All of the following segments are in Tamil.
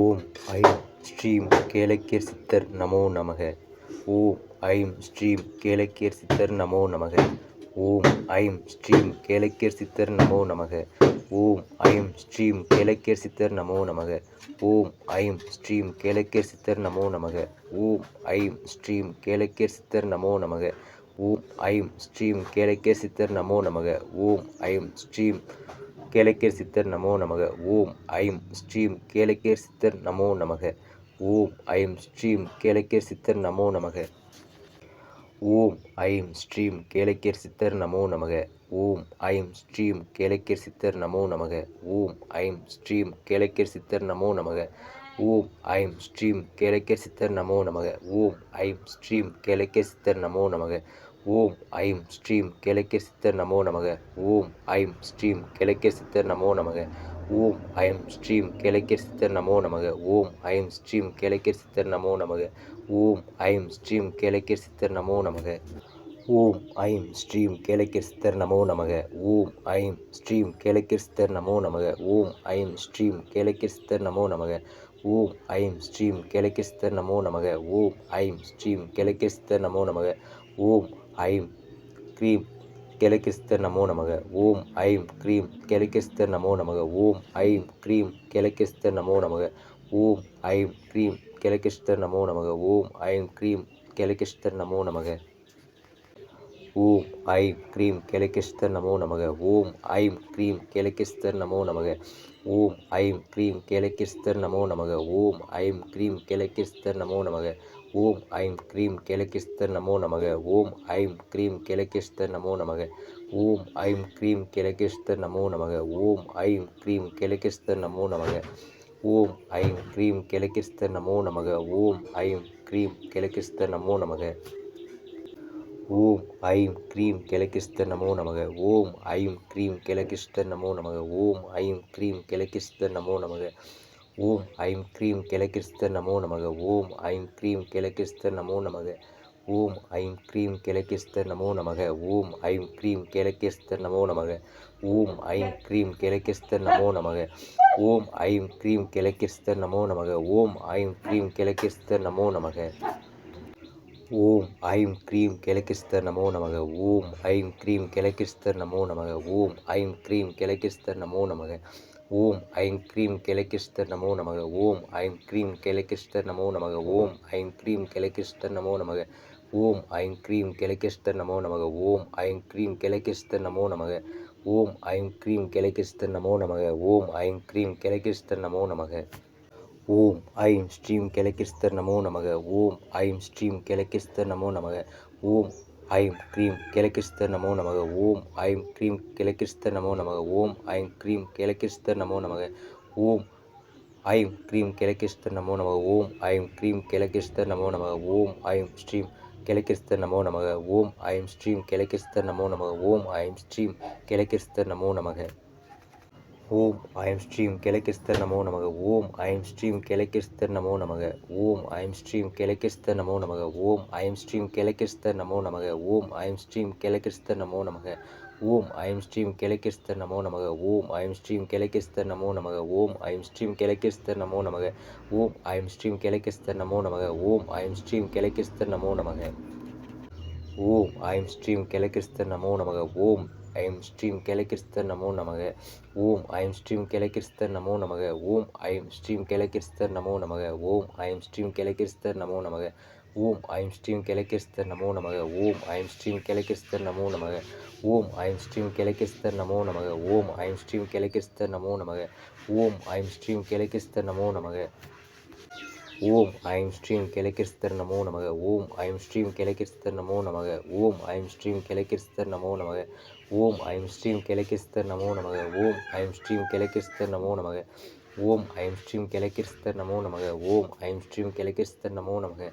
ஓம் ஐம் ஸ்ரீம் கேளக்கியர் சித்தர் நமோ நமக. ஓம் ஐம் ஸ்ரீம் கேளக்கியர் சித்தர் நமோ நமக. ஓம் ஐம் ஸ்ரீம் கேளக்கியர் சித்தர் நமோ நமக. ஓம் ஐம் ஸ்ரீம் கேளக்கியர் சித்தர் நமோ நமக. ஓம் ஐம் ஸ்ரீம் கேளக்கியர் சித்தர் நமோ நமக. ஓம் ஐம் ஸ்ரீம் கேளக்கியர் சித்தர் நமோ நமக. ஓம் ஐம் ஸ்ரீம் கேளக்கியர் சித்தர் நமோ நமக. ஓம் ஐம் ஸ்ரீம் கேளக்கேர் சித்தர் நமோ நமக. ஓம் ஐம் ஸ்ரீம் கேளக்கேர் சித்தர் நமோ நமக. ஓம் ஐம் ஸ்ரீம் கேளக்கேர் சித்தர் நமோ நமக. ஓம் ஐம் ஸ்ரீம் கேளக்கேர் சித்தர் நமோ நமக. ஓம் ஐம் ஸ்ரீம் கேளக்கேர் சித்தர் நமோ நமக. ஓம் ஐம் ஸ்ரீம் கேளக்கேர் சித்தர் நமோ நமக. ஓம் ஐம் ஸ்ரீம் கேளக்கேர் சித்தர் நமோ நமக. ஓம் ஐம் ஸ்ரீம் கேளக்கேர் சித்தர் நமோ நமக. ஓம் ஐம் ஸ்ரீம் கிழக்கிய சித்தர் நமோ நமக ஓம் ஐம் ஸ்ரீம் கிழக்கிய சித்தர் நமோ நமக ஓம் ஐம் ஸ்ரீம் கிழக்கிய சித்தர் நமோ நமக ஓம் ஐம் ஸ்ரீம் கிழக்கிய சித்தர் நமோ நமக ஓம் ஐம் ஸ்ரீம் கிழக்கிய சித்தர் நமோ நமக ஓம் ஐம் ஸ்ரீம் கேளக்கிய சித்தர் நமோ நமக ஓம் ஐம் ஸ்ரீம் கேளக்கிய சித்தர் நமோ நமக ஓம் ஐம் ஸ்ரீம் கேளக்கிய சித்தர் நமோ நமக ஓம் ஐம் ஸ்ரீம் கேளக்கிய சித்தர் நமோ நமக ஓம் ஐம் ஸ்ரீம் கேளக்கிய சித்தர் நமோ நமக ஓம் ஐம். க்ரீம். கெலக்கிஸ்தர் நமோ நமக. ஓம். ஐம். க்ரீம். கெலக்கிஸ்தர் நமோ நமக. ஓம். ஐம். க்ரீம். கெலக்கிஸ்தர் நமோ நமக. ஓம். ஐம். க்ரீம். கெலக்கிஸ்தர் நமோ நமக. ஓம். ஐம். க்ரீம். கெலக்கிஸ்தர் நமோ நமக. ஓம். ஐம். க்ரீம். கெலக்கிஸ்தர் நமோ நமக. ஓம். ஐம். க்ரீம். கெலக்கிஸ்தர் நமோ நமக. ஓம் ஐம் க்ரீம் கெலக்கிஸ்தர் நமோ நமக. ஓம் ஐம் க்ரீம் கெலக்கிஸ்தர் நமோ நமக. ஓம் ஐம் க்ரீம் கிழக்கிஸ்தர் நமோ நமக. ஓம் ஐம் க்ரீம் கிழக்கிஸ்தர் நமோ நமக. ஓம் ஐம் க்ரீம் கிழக்கிஸ்தர் நமோ நமக. ஓம் ஐம் க்ரீம் கிழக்கிஸ்தர் நமோ நமக. ஓம் ஐம் க்ரீம் கிழக்கிஸ்தர் நமோ நமக. ஓம் ஐம் க்ரீம் கிழக்கிஸ்தர் நமோ நமக. ஓம் ஐம் க்ரீம் கிழக்கிஸ்த நமோ நமக ஓம் ஐம் க்ரீம் கிழக்கிஸ்த நமோ நமக ஓம் ஐம் க்ரீம் கிழக்கிஸ்த நமோ நமக ஓம் ஐம் க்ரீம் கிழக்கிஸ்த நமோ நமக ஓம் ஐம் க்ரீம் கிழக்கிஸ்த நமோ நமக ஓம் ஐம் க்ரீம் கிழக்கிஸ்த நமோ நமக ஓம் ஐம் க்ரீம் கிழக்கிஸ்த நமோ நமக ஓம் ஐம் க்ரீம் கிழக்கிஸ்த நமோ நமக ஓம் ஐம் க்ரீம் கிழக்கிஸ்த நமோ நமக ஓம் ஐம் க்ரீம் கிழக்கிஸ்த நமோ நமக ஓம் ஐம் க்ரீம் கிழக்கிஸ்தர் நமோ நமக ஓம் ஐம் க்ரீம் கிழக்கிஸ்தர் நமோ நமக ஓம் ஐம் க்ரீம் கிழக்கிஸ்தர் நமோ நமக ஓம் ஐம் க்ரீம் கிழக்கிஸ்தர் நமோ நமக ஓம் ஐம் க்ரீம் கிழக்கிஸ்தர் நமோ நமக ஓம் ஐம் க்ரீம் கிழக்கிஸ்தர் நமோ நமக ஓம் ஐம் க்ரீம் கிழக்கிஸ்தர் நமோ நமக ஓம் ஐம் க்ரீம் கிழக்கிஸ்தர் நமோ நமக ஓம் ஐம் க்ரீம் கிழக்கிஸ்தர் நமோ நமக ஓம் ஐம் க்ரீம் கிழக்கிஸ்தர் நமோ நமக ஓம் ஐம் ஸ்ரீம் கிழக்கிஸ்தர் நமோ நமக ஓம் ஐம் ஸ்ரீம் கிழக்கிஸ்தர் நமோ நமக ஓம் ஐம் க்ரீம் கிழக்கிஸ்தர் நமோ நமக ஓம் ஐம் க்ரீம் கிழக்கிஸ்தர் நமோ நமக ஓம் ஐம் க்ரீம் கிழக்கிஸ்தர் நமோ நமக ஓம் ஐம் க்ரீம் கிழக்கிஸ்தர் நமோ நமக ஓம் ஐம் க்ரீம் கிழக்கிஸ்தர் நமோ நமக ஓம் ஐம் ஸ்ரீம் கிழக்கிஸ்தர் நமோ நமக ஓம் ஐம் ஸ்ரீம் கிழக்கிஸ்தர் நமோ நமக ஓம் ஐம் ஸ்ரீம் கிழக்கிஸ்தர் நமோ நமக ஓம் ஐம் ஸ்ரீம் கிழக்கிஸ்தர் நமோ நமக ஓம் ஐம் ஸ்ரீம் கிழக்கிஸ்தர் நமோ நமக ஓம் ஐம் ஸ்ரீம் கிழக்கிஸ்தர் நமோ நமக ஓம் ஐம் ஸ்ரீம் கிழக்கிஸ்தர் நமோ நமக ஓம் ஐம் ஸ்ரீம் கிழக்கிஸ்தர் நமோ நமக ஓம் ஐம் ஸ்ரீம் கிழக்கிஸ்தர் நமோ நமக ஓம் ஐம் ஸ்ரீம் கிழக்கிஸ்தர் நமோ நமக ஓம் ஐம் ஸ்ரீம் கிழக்கிஸ்தர் நமோ நமக ஓம் ஐம் ஸ்ரீம் கிழக்கிஸ்தர் நமோ நமக ஓம் ஐம் ஸ்ரீம் கிழக்கிஸ்தர் நமோ நமக ஓம் ஐம் ஸ்ரீம் கிழக்கிஸ்தர் நமோ நமக ஓம் ஐம் ஸ்ரீம் கிழக்கிஸ்தர் நமோ நமக ஓம் ஐம் ஸ்ரீம் கிழக்கிஸ்தர் நமோ நமக ஓம் ஐம் ஸ்ரீம் கிழக்கிஸ்தர் நமோ நமக ஓம் ஐம் ஸ்ரீம் கிழக்கிஸ்தர் நமோ நமக ஓம் ஐம் ஸ்ரீம் கிழக்கிஸ்தர் நமோ நமக ஓம் ஐம் ஸ்ரீம் கிழக்கிஸ்தர் நமோ நமக ஓம் ஐம் ஸ்ரீம் கிழக்கிஸ்தர் நமோ நமக ஓம் ஐம் ஸ்ரீம் கிழக்கிஸ்தர் நமோ நமக ஓம் ஐம் ஸ்ரீம் கிழக்கிஸ்தர் நமோ நமக ஓம் ஐம் ஸ்ரீம் கிழக்கிஸ்தர் நமோ நமக ஓம் ஐம் ஸ்ரீம் கிழக்கிஸ்தர் நமோ நமக ஓம் ஐம் ஸ்ரீம் கிழக்கிஸ்தர் நமோ நமக ஓம் ஐம் ஸ்ரீம் கிழக்கிஸ்தர் நமோ நமக. ஓம் ஐம் ஸ்ரீம் கிழக்கிஸ்தர் நமோ நமக. ஓம் ஐம் ஸ்ரீம் கிழக்கிஸ்தர் நமோ நமக. ஓம் ஐம் ஸ்ரீம் கிழக்கிஸ்தர் நமோ நமக.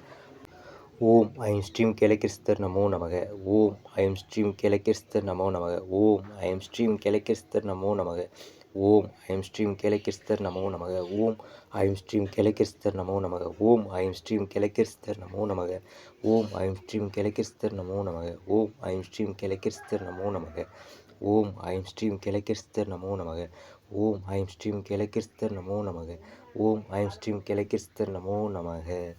ஓம் ஐம் ஸ்ரீம் கிழக்கிஸ்தர் நமோ நமக. ஓம் ஐம் ஸ்ரீம் கிழக்கிஸ்தர் நமோ நமக. ஓம் ஐம் ஸ்ரீம் கிழக்கிஸ்தர் நமோ நமக. ஓம் ஐம் ஸ்ரீம் கிழக்கிறிஸ்தர் நமோ நமக. ஓம் ஐம் ஸ்ரீம் கிழக்கிறிஸ்தர் நமோ நமக. ஓம் ஐம் ஸ்ரீம் கிழக்கிறிஸ்தர் நமோ நமக. ஓம் ஐம் ஸ்ரீம் கிழக்கிறிஸ்தர் நமோ நமக. ஓம் ஐம் ஸ்ரீம் கிழக்கிறிஸ்தர் நமோ நமக. ஓம் ஐம் ஸ்ரீம் கிழக்கிறிஸ்தர் நமோ நமக. ஓம் ஐம் ஸ்ரீம் கிழக்கிறிஸ்தர் நமோ நமக. ஓம் ஐம் ஸ்ரீம் கிழக்கிறிஸ்தர் நமோ நமக.